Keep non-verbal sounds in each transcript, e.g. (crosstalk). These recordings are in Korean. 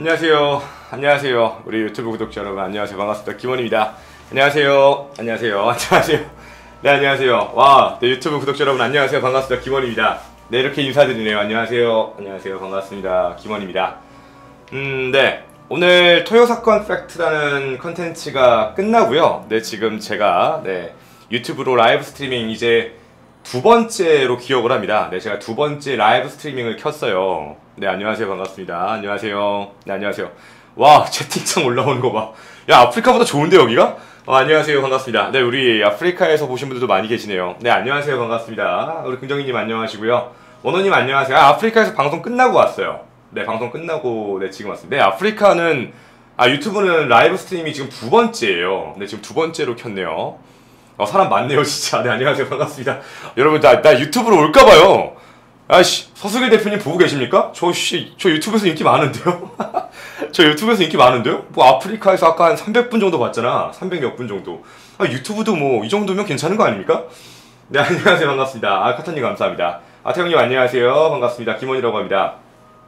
안녕하세요. 안녕하세요. 우리 유튜브 구독자 여러분 안녕하세요. 반갑습니다. 김원입니다. 안녕하세요. 안녕하세요. (laughs) 안녕하세요. 네, 안녕하세요. 와, 네, 유튜브 구독자 여러분 안녕하세요. 반갑습니다. 김원입니다. 네, 이렇게 인사드리네요. 안녕하세요. 안녕하세요. 반갑습니다. 김원입니다. 음, 네. 오늘 토요 사건 팩트라는 컨텐츠가 끝나고요. 네, 지금 제가 네, 유튜브로 라이브 스트리밍 이제 두 번째로 기억을 합니다. 네, 제가 두 번째 라이브 스트리밍을 켰어요. 네, 안녕하세요. 반갑습니다. 안녕하세요. 네, 안녕하세요. 와, 채팅창 올라오는 거 봐. 야, 아프리카보다 좋은데, 여기가? 어, 안녕하세요. 반갑습니다. 네, 우리 아프리카에서 보신 분들도 많이 계시네요. 네, 안녕하세요. 반갑습니다. 우리 긍정이님 안녕하시고요. 원호님 안녕하세요. 아, 아프리카에서 방송 끝나고 왔어요. 네, 방송 끝나고, 네, 지금 왔습니다. 네, 아프리카는, 아, 유튜브는 라이브 스트리밍이 지금 두 번째예요. 네, 지금 두 번째로 켰네요. 어, 사람 많네요, 진짜. 네, 안녕하세요. 반갑습니다. 여러분, 나, 나 유튜브로 올까봐요. 아씨, 서수길 대표님 보고 계십니까? 저, 씨, 저 유튜브에서 인기 많은데요? (laughs) 저 유튜브에서 인기 많은데요? 뭐, 아프리카에서 아까 한 300분 정도 봤잖아. 300몇 분 정도. 아, 유튜브도 뭐, 이 정도면 괜찮은 거 아닙니까? 네, (laughs) 안녕하세요. 반갑습니다. 아, 카타님 감사합니다. 아, 태형님 안녕하세요. 반갑습니다. 김원이라고 합니다.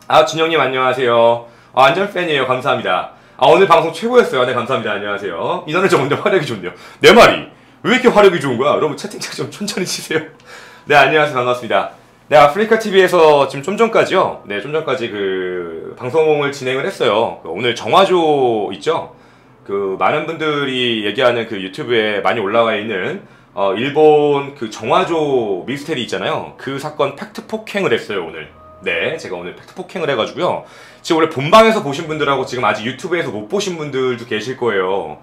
아, 준영님 안녕하세요. 아, 안전 팬이에요. 감사합니다. 아, 오늘 방송 최고였어요. 네, 감사합니다. 안녕하세요. 인원을 적은데 화력이 좋네요. 내 말이. 왜 이렇게 화력이 좋은 거야? 여러분 채팅창 좀 천천히 치세요. (laughs) 네, 안녕하세요. 반갑습니다. 네, 아프리카 TV에서 지금 좀 전까지요. 네, 좀 전까지 그 방송을 진행을 했어요. 그 오늘 정화조 있죠? 그 많은 분들이 얘기하는 그 유튜브에 많이 올라와 있는 어, 일본 그 정화조 미스테리 있잖아요. 그 사건 팩트 폭행을 했어요, 오늘. 네, 제가 오늘 팩트 폭행을 해가지고요. 지금 원래 본방에서 보신 분들하고 지금 아직 유튜브에서 못 보신 분들도 계실 거예요.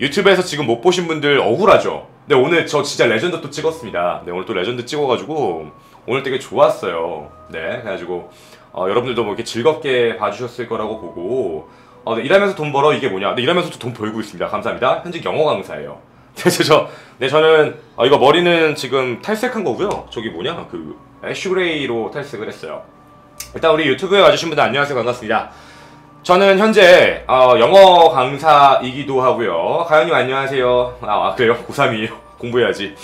유튜브에서 지금 못 보신 분들 억울하죠? 네, 오늘 저 진짜 레전드 또 찍었습니다. 네, 오늘 또 레전드 찍어가지고 오늘 되게 좋았어요. 네, 그래가지고 어, 여러분들도 뭐 이렇게 즐겁게 봐주셨을 거라고 보고 어, 네, 일하면서 돈 벌어 이게 뭐냐? 네, 일하면서도 돈 벌고 있습니다. 감사합니다. 현직 영어 강사예요. (laughs) 그래서 저, 네, 저는 어, 이거 머리는 지금 탈색한 거고요. 저기 뭐냐? 그 애쉬그레이로 탈색을 했어요. 일단 우리 유튜브에 와주신 분들 안녕하세요. 반갑습니다. 저는 현재 어, 영어 강사이기도 하고요. 가연님 안녕하세요. 아, 아 그래요? (laughs) 고3이에요. (laughs) 공부해야지.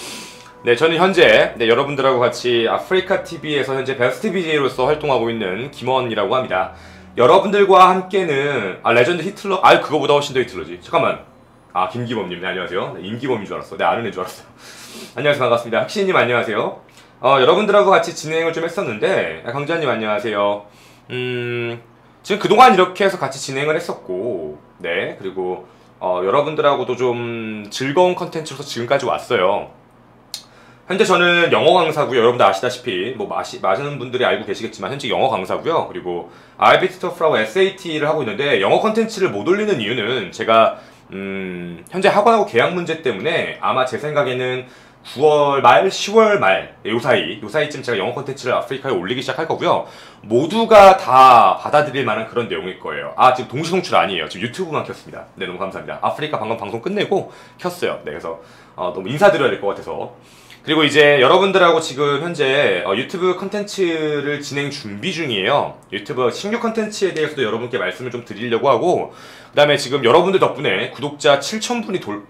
네, 저는 현재 네, 여러분들하고 같이 아프리카 TV에서 현재 베스트 BJ로서 활동하고 있는 김원이라고 합니다. 여러분들과 함께는 아 레전드 히틀러 아 그거보다 훨씬 더 히틀러지. 잠깐만. 아 김기범님 네, 안녕하세요. 네, 임기범인 줄 알았어. 네 아는 애줄 알았어. (laughs) 안녕하세요 반갑습니다. 혁신님 안녕하세요. 어, 여러분들하고 같이 진행을 좀 했었는데 아, 강자님 안녕하세요. 음 지금 그동안 이렇게 해서 같이 진행을 했었고, 네, 그리고 어, 여러분들하고도 좀 즐거운 컨텐츠로서 지금까지 왔어요. 현재 저는 영어 강사고요. 여러분들 아시다시피 뭐 마시, 마시는 분들이 알고 계시겠지만 현재 영어 강사고요. 그리고 아이비트터프라고 SAT를 하고 있는데 영어 컨텐츠를 못 올리는 이유는 제가 음, 현재 학원하고 계약 문제 때문에 아마 제 생각에는 9월 말, 10월 말, 요 사이, 요 사이쯤 제가 영어 콘텐츠를 아프리카에 올리기 시작할 거고요. 모두가 다 받아들일 만한 그런 내용일 거예요. 아, 지금 동시 송출 아니에요. 지금 유튜브만 켰습니다. 네, 너무 감사합니다. 아프리카 방금 방송 끝내고 켰어요. 네, 그래서 어, 너무 인사드려야 될 것 같아서. 그리고 이제 여러분들하고 지금 현재 어, 유튜브 컨텐츠를 진행 준비 중이에요. 유튜브 신규 컨텐츠에 대해서도 여러분께 말씀을 좀 드리려고 하고, 그 다음에 지금 여러분들 덕분에 구독자 7,000분이 돌,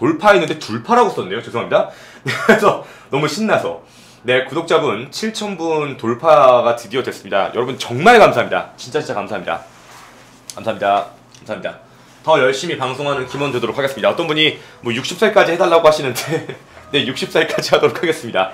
돌파했는데 둘파라고 썼네요. 죄송합니다. (laughs) 그래서 너무 신나서. 네, 구독자분 7,000분 돌파가 드디어 됐습니다. 여러분 정말 감사합니다. 진짜 진짜 감사합니다. 감사합니다. 감사합니다. 더 열심히 방송하는 김원 되도록 하겠습니다. 어떤 분이 뭐 60살까지 해달라고 하시는데 (laughs) 네, 60살까지 하도록 하겠습니다.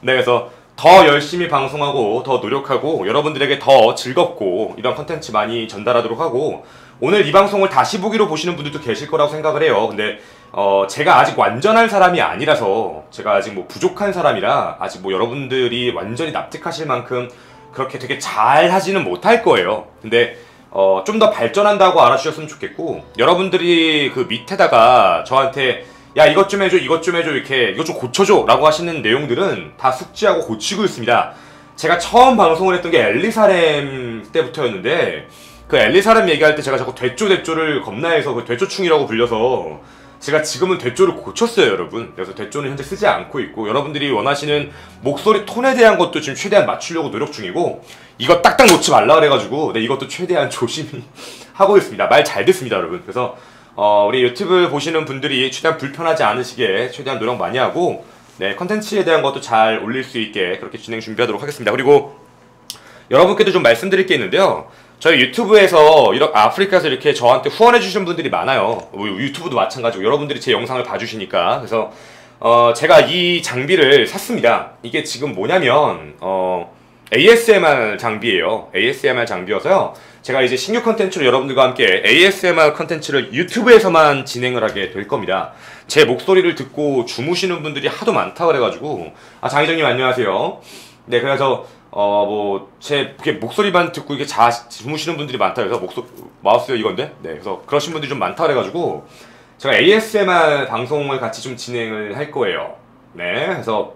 네, 그래서 더 열심히 방송하고 더 노력하고 여러분들에게 더 즐겁고 이런 컨텐츠 많이 전달하도록 하고 오늘 이 방송을 다시 보기로 보시는 분들도 계실 거라고 생각을 해요. 근데 어, 제가 아직 완전한 사람이 아니라서 제가 아직 뭐 부족한 사람이라 아직 뭐 여러분들이 완전히 납득하실 만큼 그렇게 되게 잘 하지는 못할 거예요. 근데 어, 좀 더 발전한다고 알아주셨으면 좋겠고 여러분들이 그 밑에다가 저한테 야 이것 좀 해줘 이것 좀 해줘 이렇게 이것 좀 고쳐줘 라고 하시는 내용들은 다 숙지하고 고치고 있습니다. 제가 처음 방송을 했던 게 엘리사렘 때부터였는데 그 엘리사렘 얘기할 때 제가 자꾸 대쪼 대쪼를 겁나해서 그 대쪼충이라고 불려서 제가 지금은 대조를 고쳤어요, 여러분. 그래서 대조는 현재 쓰지 않고 있고 여러분들이 원하시는 목소리 톤에 대한 것도 지금 최대한 맞추려고 노력 중이고 이거 딱딱 놓지 말라 그래가지고 네, 이것도 최대한 (laughs) 조심히 하고 있습니다. 말 잘 듣습니다, 여러분. 그래서 어, 우리 유튜브 보시는 분들이 최대한 불편하지 않으시게 최대한 노력 많이 하고 네, 컨텐츠에 대한 것도 잘 올릴 수 있게 그렇게 진행 준비하도록 하겠습니다. 그리고 여러분께도 좀 말씀드릴 게 있는데요. 저희 유튜브에서 이렇게 아프리카에서 이렇게 저한테 후원해 주신 분들이 많아요. 뭐 유튜브도 마찬가지고 여러분들이 제 영상을 봐주시니까 그래서 어 제가 이 장비를 샀습니다. 이게 지금 뭐냐면 어 ASMR 장비예요. ASMR 장비여서요. 제가 이제 신규 컨텐츠로 여러분들과 함께 ASMR 컨텐츠를 유튜브에서만 진행을 하게 될 겁니다. 제 목소리를 듣고 주무시는 분들이 하도 많다 그래가지고 아 장희정님 안녕하세요. 네 그래서 어 뭐 제 목소리만 듣고 이게 자 주무시는 분들이 많다 그래서 목소 마우스요 이건데 네 그래서 그러신 분들이 좀 많다 그래가지고 제가 ASMR 방송을 같이 좀 진행을 할 거예요. 네 그래서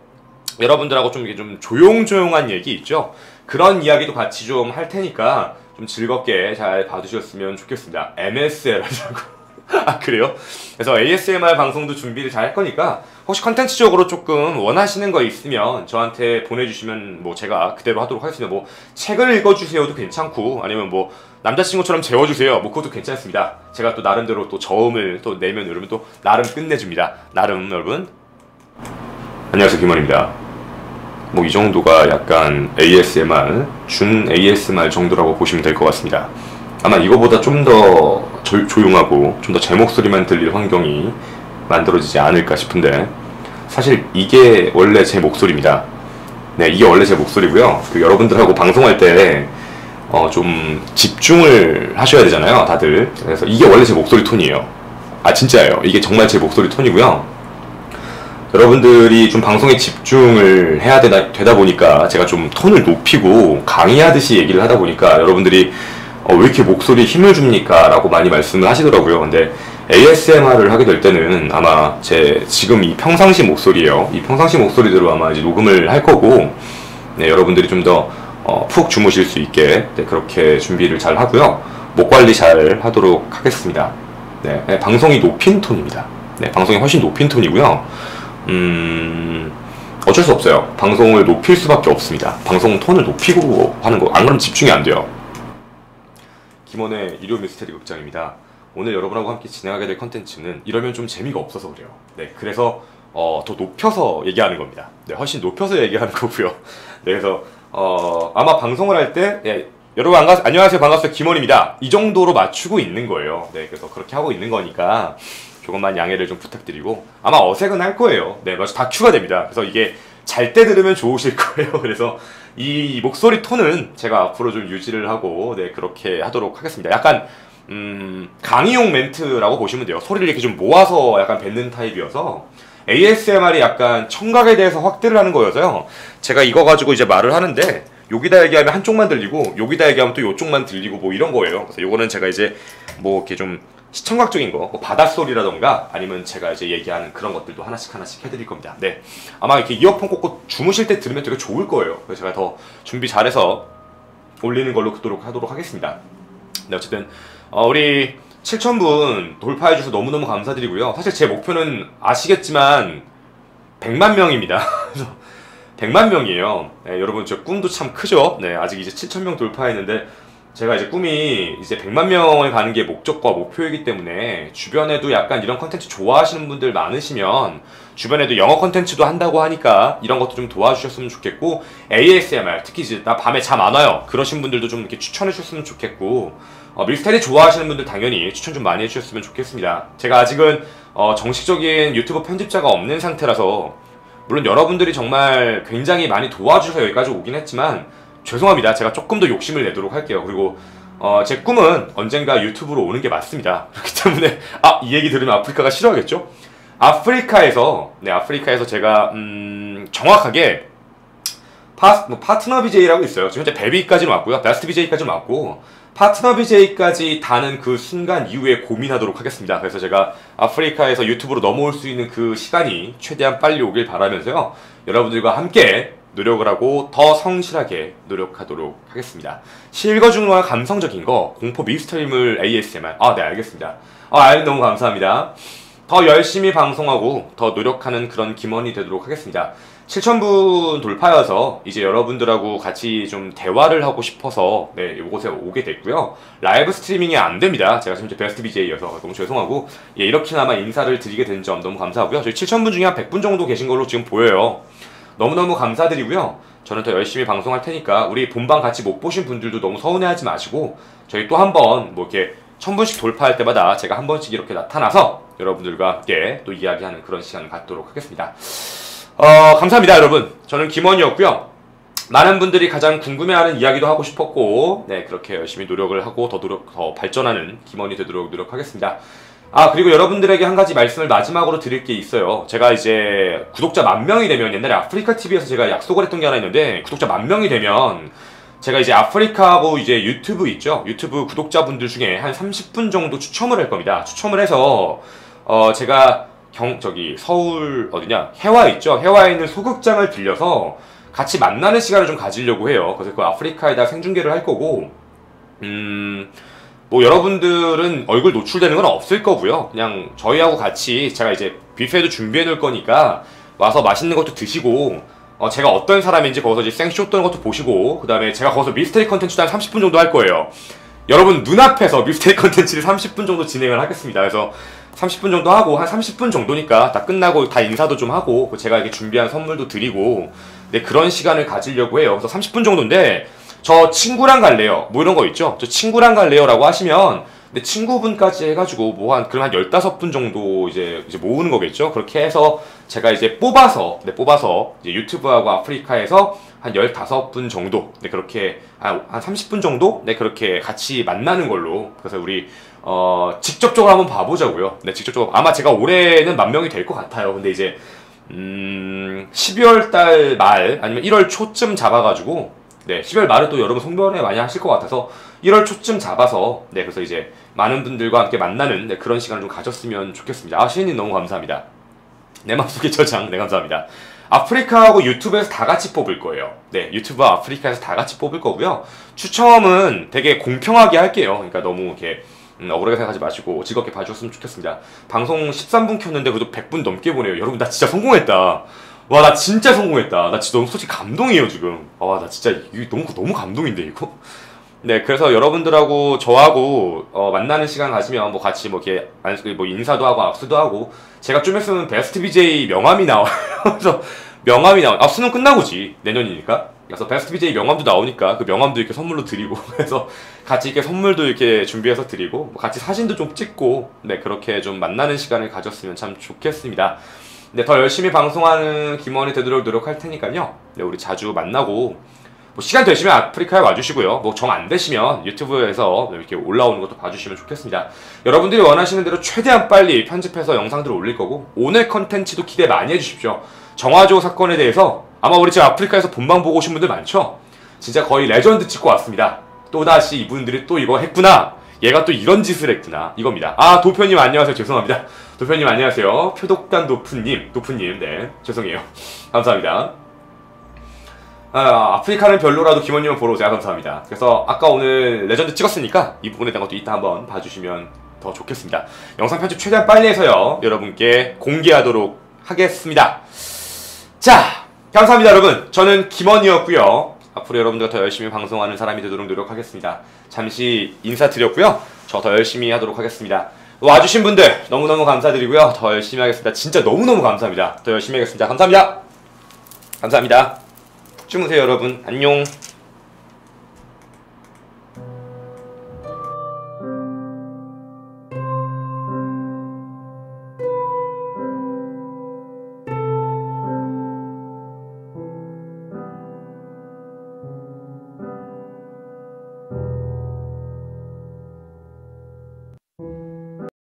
여러분들하고 좀 이게 좀 조용조용한 얘기 있죠. 그런 이야기도 같이 좀 할 테니까 좀 즐겁게 잘 봐주셨으면 좋겠습니다. MSL이라고. (laughs) 아 그래요? 그래서 ASMR 방송도 준비를 잘 할 거니까 혹시 컨텐츠적으로 조금 원하시는 거 있으면 저한테 보내주시면 뭐 제가 그대로 하도록 하겠습니다. 뭐 책을 읽어주세요도 괜찮고 아니면 뭐 남자친구처럼 재워주세요. 뭐 그것도 괜찮습니다. 제가 또 나름대로 또 저음을 또 내면 여러분 또 나름 끝내줍니다. 나름 여러분 안녕하세요 김원입니다. 뭐 이 정도가 약간 ASMR 준 ASMR 정도라고 보시면 될 것 같습니다. 아마 이거보다 좀더 조용하고 좀 더 제 목소리만 들릴 환경이 만들어지지 않을까 싶은데 사실 이게 원래 제 목소리입니다. 네, 이게 원래 제 목소리고요. 그 여러분들하고 방송할 때 어, 좀 집중을 하셔야 되잖아요, 다들. 그래서 이게 원래 제 목소리 톤이에요. 아, 진짜예요. 이게 정말 제 목소리 톤이고요. 여러분들이 좀 방송에 집중을 해야 되다, 되다 보니까 제가 좀 톤을 높이고 강의하듯이 얘기를 하다 보니까 여러분들이 어, 왜 이렇게 목소리에 힘을 줍니까? 라고 많이 말씀을 하시더라고요. 근데 ASMR을 하게 될 때는 아마 제 지금 이 평상시 목소리예요. 이 평상시 목소리대로 아마 이제 녹음을 할 거고, 네, 여러분들이 좀 더푹 어, 주무실 수 있게 네, 그렇게 준비를 잘 하고요. 목 관리 잘 하도록 하겠습니다. 네, 네, 방송이 높인 톤입니다. 네, 방송이 훨씬 높인 톤이고요. 음, 어쩔 수 없어요. 방송을 높일 수밖에 없습니다. 방송 톤을 높이고 하는 거. 안 그러면 집중이 안 돼요. 김원의 일요 미스테리 극장입니다. 오늘 여러분하고 함께 진행하게 될 컨텐츠는 이러면 좀 재미가 없어서 그래요. 네, 그래서 어, 더 높여서 얘기하는 겁니다. 네, 훨씬 높여서 얘기하는 (laughs) 거고요. 네, 그래서 어, 아마 방송을 할 때, 네, 여러분 안가, 안녕하세요 반갑습니다 김원입니다. 이 정도로 맞추고 있는 거예요. 네, 그래서 그렇게 하고 있는 거니까 조금만 양해를 좀 부탁드리고 아마 어색은 할 거예요. 네, 맞아 다큐가 됩니다. 그래서 이게 잘 때 들으면 좋으실 거예요. (laughs) 그래서 이 목소리 톤은 제가 앞으로 좀 유지를 하고 네 그렇게 하도록 하겠습니다. 약간 음, 강의용 멘트라고 보시면 돼요. 소리를 이렇게 좀 모아서 약간 뱉는 타입이어서 ASMR이 약간 청각에 대해서 확대를 하는 거여서요. 제가 이거 가지고 이제 말을 하는데 여기다 얘기하면 한쪽만 들리고 여기다 얘기하면 또 이쪽만 들리고 뭐 이런 거예요. 그래서 요거는 제가 이제 뭐 이렇게 좀 시청각적인 거, 뭐 바닷소리라던가 아니면 제가 이제 얘기하는 그런 것들도 하나씩 하나씩 해드릴 겁니다. 네. 아마 이렇게 이어폰 꽂고 주무실 때 들으면 되게 좋을 거예요. 그래서 제가 더 준비 잘해서 올리는 걸로 그도록 하도록 하겠습니다. 네, 어쨌든, 어, 우리 7,000분 돌파해주셔서 너무너무 감사드리고요. 사실 제 목표는 아시겠지만 100만 명입니다. (laughs) 그래서 100만 명이에요. 네, 여러분, 저 꿈도 참 크죠? 네, 아직 이제 7,000명 돌파했는데 제가 이제 꿈이 이제 100만 명을 가는 게 목적과 목표이기 때문에 주변에도 약간 이런 컨텐츠 좋아하시는 분들 많으시면 주변에도 영어 컨텐츠도 한다고 하니까 이런 것도 좀 도와주셨으면 좋겠고 ASMR 특히 이제 나 밤에 잠 안 와요. 그러신 분들도 좀 이렇게 추천해 주셨으면 좋겠고 어, 밀스타일이 좋아하시는 분들 당연히 추천 좀 많이 해주셨으면 좋겠습니다. 제가 아직은 어, 정식적인 유튜브 편집자가 없는 상태라서 물론 여러분들이 정말 굉장히 많이 도와주셔서 여기까지 오긴 했지만 죄송합니다. 제가 조금 더 욕심을 내도록 할게요. 그리고 어, 제 꿈은 언젠가 유튜브로 오는 게 맞습니다. (laughs) 그렇기 때문에 아, 이 얘기 들으면 아프리카가 싫어하겠죠? 아프리카에서 네, 아프리카에서 제가 음, 정확하게 파, 뭐 파트너 BJ라고 있어요. 지금 현재 베비까지는 왔고요. 베스트 BJ까지는 왔고 파트너 BJ까지 다는 그 순간 이후에 고민하도록 하겠습니다. 그래서 제가 아프리카에서 유튜브로 넘어올 수 있는 그 시간이 최대한 빨리 오길 바라면서요. 여러분들과 함께 노력을 하고 더 성실하게 노력하도록 하겠습니다. 실거중과 감성적인 거 공포 미스터리물 ASMR 아 네 알겠습니다. 아 너무 감사합니다. 더 열심히 방송하고 더 노력하는 그런 김원이 되도록 하겠습니다. 7,000분 돌파여서 이제 여러분들하고 같이 좀 대화를 하고 싶어서 네, 이곳에 오게 됐고요. 라이브 스트리밍이 안 됩니다. 제가 지금 베스트 BJ여서 너무 죄송하고 예, 이렇게나마 인사를 드리게 된 점 너무 감사하고요. 저희 7,000분 중에 한 100분 정도 계신 걸로 지금 보여요. 너무너무 감사드리고요. 저는 더 열심히 방송할 테니까 우리 본방 같이 못 보신 분들도 너무 서운해하지 마시고 저희 또 한 번 뭐 이렇게 천 분씩 돌파할 때마다 제가 한 번씩 이렇게 나타나서 여러분들과 함께 또 이야기하는 그런 시간을 갖도록 하겠습니다. 어, 감사합니다, 여러분. 저는 김원이었고요. 많은 분들이 가장 궁금해하는 이야기도 하고 싶었고, 네, 그렇게 열심히 노력을 하고 더 노력, 더 발전하는 김원이 되도록 노력하겠습니다. 아, 그리고 여러분들에게 한 가지 말씀을 마지막으로 드릴 게 있어요. 제가 이제 구독자 만 명이 되면 옛날에 아프리카 TV에서 제가 약속을 했던 게 하나 있는데, 구독자 만 명이 되면 제가 이제 아프리카하고 이제 유튜브 있죠? 유튜브 구독자분들 중에 한 30분 정도 추첨을 할 겁니다. 추첨을 해서, 어, 제가 경, 저기, 서울, 어디냐? 해화 있죠? 해화에 있는 소극장을 빌려서 같이 만나는 시간을 좀 가지려고 해요. 그래서 그 아프리카에다 생중계를 할 거고, 음, 뭐 여러분들은 얼굴 노출되는 건 없을 거고요. 그냥 저희하고 같이 제가 이제 뷔페도 준비해 놓을 거니까 와서 맛있는 것도 드시고, 어, 제가 어떤 사람인지 거기서 이제 생쇼 떠는 것도 보시고, 그 다음에 제가 거기서 미스테리 컨텐츠도 한 30분 정도 할 거예요. 여러분 눈앞에서 미스테리 컨텐츠를 30분 정도 진행을 하겠습니다. 그래서 30분 정도 하고 한 30분 정도니까 다 끝나고 다 인사도 좀 하고 그 제가 이렇게 준비한 선물도 드리고 네 그런 시간을 가지려고 해요. 그래서 30분 정도인데 저 친구랑 갈래요. 뭐 이런 거 있죠. 저 친구랑 갈래요라고 하시면 네 친구분까지 해가지고 뭐 한 그럼 한 15분 정도 이제 이제 모으는 거겠죠. 그렇게 해서 제가 이제 뽑아서 네 뽑아서 이제 유튜브하고 아프리카에서 한 15분 정도 네 그렇게 한, 한 30분 정도 네 그렇게 같이 만나는 걸로 그래서 우리 어 직접적으로 한번 봐보자고요 네 직접적으로 아마 제가 올해는 만 명이 될 것 같아요 근데 이제 음 12월 달 말 아니면 1월 초쯤 잡아가지고 네 12월 말은 또 여러분 송별회 많이 하실 것 같아서 1월 초쯤 잡아서 네 그래서 이제 많은 분들과 함께 만나는 네, 그런 시간을 좀 가졌으면 좋겠습니다 아 시인님 너무 감사합니다 내 맘속의 저장 네 감사합니다 아프리카하고 유튜브에서 다 같이 뽑을 거예요. 네, 유튜브와 아프리카에서 다 같이 뽑을 거고요. 추첨은 되게 공평하게 할게요. 그러니까 너무 이렇게 음, 억울하게 생각하지 마시고 즐겁게 봐주셨으면 좋겠습니다. 방송 13분 켰는데 그래도 100분 넘게 보내요. 여러분 나 진짜 성공했다. 와 나 진짜 성공했다. 나 진짜 너무 솔직히 감동이에요 지금. 와 나 진짜 이거 너무 너무 감동인데 이거. 네, 그래서 여러분들하고 저하고 어, 만나는 시간 가지면 뭐 같이 뭐 이렇게 뭐 인사도 하고 악수도 하고 제가 좀 있으면 베스트 BJ 명함이 나와요. (laughs) 그래서 명함이 나와. 아 수능 끝나고지 내년이니까. 그래서 베스트 BJ 명함도 나오니까 그 명함도 이렇게 선물로 드리고 (laughs) 그래서 같이 이렇게 선물도 이렇게 준비해서 드리고 뭐 같이 사진도 좀 찍고 네 그렇게 좀 만나는 시간을 가졌으면 참 좋겠습니다. 네, 더 열심히 방송하는 김원이 되도록 노력할 테니까요. 네, 우리 자주 만나고 뭐 시간 되시면 아프리카에 와주시고요. 뭐 정 안 되시면 유튜브에서 이렇게 올라오는 것도 봐주시면 좋겠습니다. 여러분들이 원하시는 대로 최대한 빨리 편집해서 영상들을 올릴 거고 오늘 컨텐츠도 기대 많이 해주십시오. 정화조 사건에 대해서 아마 우리 지금 아프리카에서 본방 보고 오신 분들 많죠? 진짜 거의 레전드 찍고 왔습니다. 또다시 이분들이 또 이거 했구나. 얘가 또 이런 짓을 했구나. 이겁니다. 아, 도표님 안녕하세요. 죄송합니다. 도표님 안녕하세요. 표독단 도프님, 도프님, 네. 죄송해요. 감사합니다. 아, 아프리카는 별로라도 김원님은 보러 오세요. 감사합니다. 그래서 아까 오늘 레전드 찍었으니까 이 부분에 대한 것도 이따 한번 봐주시면 더 좋겠습니다. 영상 편집 최대한 빨리 해서요. 여러분께 공개하도록 하겠습니다. 자, 감사합니다, 여러분. 저는 김원이었고요. 앞으로 여러분들과 더 열심히 방송하는 사람이 되도록 노력하겠습니다. 잠시 인사드렸고요. 저 더 열심히 하도록 하겠습니다. 와주신 분들 너무너무 감사드리고요. 더 열심히 하겠습니다. 진짜 너무너무 감사합니다. 더 열심히 하겠습니다. 감사합니다. 감사합니다. 푹 주무세요, 여러분. 안녕.